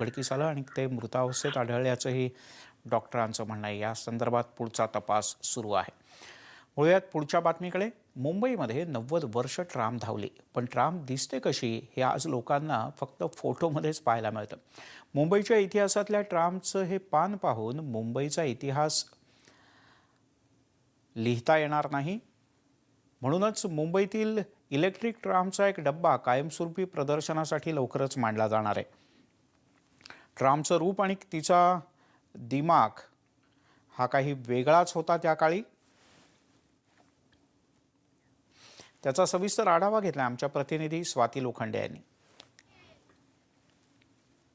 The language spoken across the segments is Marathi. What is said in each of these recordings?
उघडकीस आलं आणि ते मृतावस्थेत आढळल्याचंही डॉक्टरांचं म्हणणं आहे. या संदर्भात पुढचा तपास सुरू आहे. वळूयात पुढच्या बातमीकडे मुंबईमध्ये नव्वद वर्ष ट्राम धावली पण ट्राम दिसते कशी हे आज लोकांना फक्त फोटोमध्येच पाहायला मिळतं. मुंबईच्या इतिहासातल्या ट्रामचं हे पान पाहून मुंबईचा इतिहास लिहिता येणार नाही. म्हणूनच मुंबईतील इलेक्ट्रिक ट्रामचा एक डब्बा कायमस्वरूपी प्रदर्शनासाठी लवकरच मांडला जाणार आहे. रामचं रूप आणि तिचा दिमाग हा काही वेगळाच होता त्या काळी. त्याचा सविस्तर आढावा घेतला आमच्या प्रतिनिधी स्वाती लोखंडे यांनी.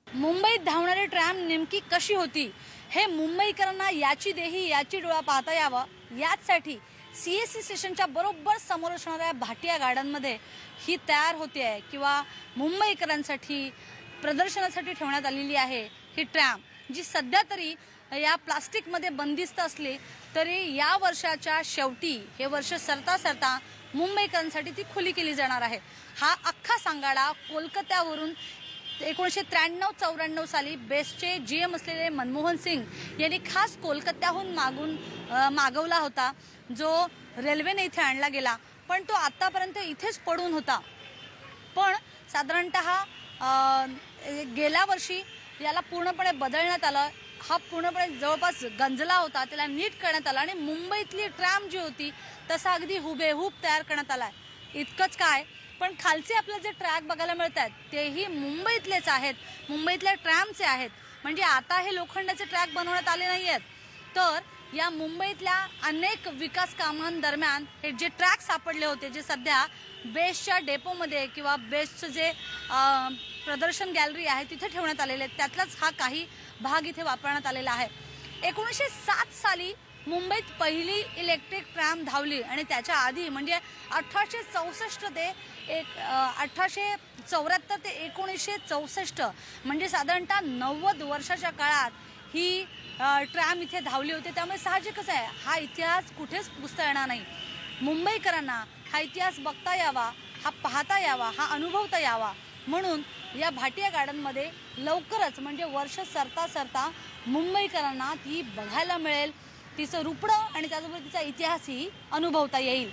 मुंबईत धावणारी ट्रॅम नेमकी कशी होती? हे मुंबईकरांना याची देही याची डोळा पाहता यावा. याचसाठी सी एस सी स्टेशनच्या बरोबर समोर असणाऱ्या भाटिया गार्डनमध्ये ही तयार होते आहे किंवा मुंबईकरांसाठी प्रदर्शनासाठी ठेवण्यात आलेली आहे ही ट्रॅम जी सध्या तरी या प्लास्टिकमध्ये बंदिस्त असली तरी या वर्षाच्या शेवटी हे वर्ष सरता सरता मुंबईकरांसाठी ती खुली केली जाणार आहे. हा अख्खा सांगाडा कोलकात्यावरून एकोणीसशे त्र्याण्णव चौऱ्याण्णव साली बेस्टचे जी एम असलेले मनमोहन सिंग यांनी खास कोलकात्याहून मागून मागवला होता. जो रेल्वेने इथे आणला गेला पण तो आत्तापर्यंत इथेच पडून होता. पण साधारणत गेल्या वर्षी याला पूर्णपणे बदलण्यात आलं. हा पूर्णपणे जवळपास गंजला होता. त्याला नीट करण्यात आला आणि मुंबईतली ट्रॅम जी होती तसा अगदी हुबेहूब तयार करण्यात आला आहे इतकंच काय पण खालचे आपलं जे ट्रॅक बघायला मिळत आहेत तेही मुंबईतलेच आहेत. मुंबईतल्या ट्रॅमचे आहेत. म्हणजे आता हे लोखंडाचे ट्रॅक बनवण्यात आले नाही आहेत तर या मुंबईतल्या अनेक विकास कामांदरम्यान हे जे ट्रॅक सापडले होते जे सध्या बेस्टच्या डेपोमध्ये किंवा बेस्टचं जे प्रदर्शन गॅलरी आहे तिथे ठेवण्यात आलेले आहेत. त्यातलाच हा काही भाग इथे वापरण्यात आलेला आहे. एकोणीसशे सात साली मुंबईत पहिली इलेक्ट्रिक ट्रॅम धावली आणि त्याच्या आधी म्हणजे अठराशे चौसष्ट ते एक अठराशे चौऱ्याहत्तर ते एकोणीसशे चौसष्ट म्हणजे साधारणतः नव्वद वर्षाच्या काळात ही ट्रॅम इथे धावली होती. त्यामुळे साहजिकच आहे हा इतिहास कुठेच पुसता येणार नाही. मुंबईकरांना हा इतिहास बघता यावा हा पाहता यावा हा अनुभवता यावा. म्हणून या भाटिया गार्डनमध्ये लवकरच म्हणजे वर्ष सरता सरता मुंबईकरांना ती बघायला मिळेल. तिचं रुपडं आणि त्याचबरोबर तिचा इतिहासही अनुभवता येईल.